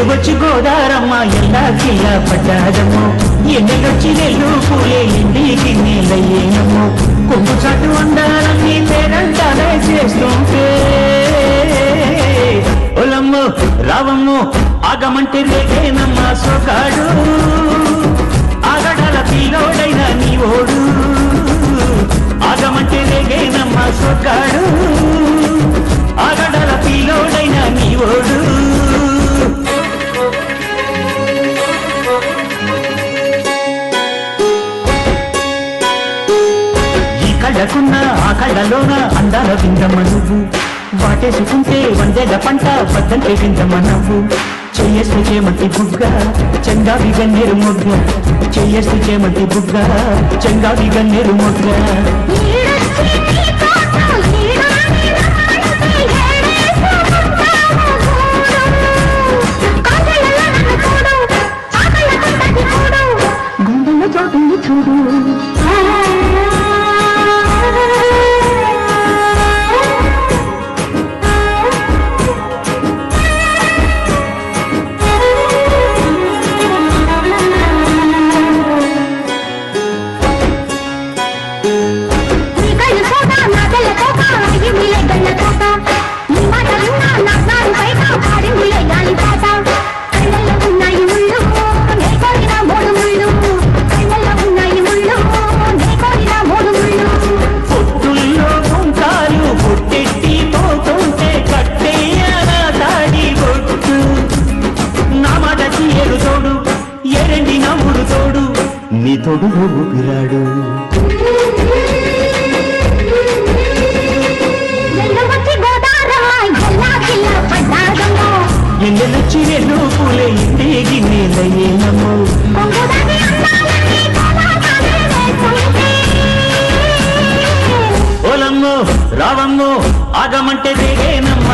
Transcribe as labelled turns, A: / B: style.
A: ఎల్లు గోదారమ్మ ఎల్లా కిలా పడ్డాదమ్మో ఎండలొచ్చి నెల్లు పూలే ఇంటికి నీళ్ళయ్యేనమ్మో కొమ్ము చాటు ఉండాలని పేరంటాలే చేస్తుంటే. ఒలమ్మో రావమ్ము ఆగమంటే రేగేనమ్మ సోకాడు. ఈ కళ్ళకున్న ఆ కళ్ళలోన అందాల విందమ్మ నువ్వు. వాటేసుకుంటే వందేల పంట బద్దంటే విందమ్మ నువ్వు. చెయ్యేస్తూ చేమంటి బుగ్గ చెంగావి గన్నేరు మొగ్గ. చెయ్యేస్తూ చేమంటి బుగ్గ చెంగావి గన్నేరు మొగ్గ.
B: మాట
A: తీయరు తోడు ఎరండి నవ్వుడు తోడు నీ తోడు ఊపిరాడు
B: వచ్చి.
A: ఎండలొచ్చి ఎన్నో పూలే
B: కోలాటాలే వేస్తుంటే.
A: ఓలమ్మో రావమ్మో ఆగమంటే రేగేనమ్మ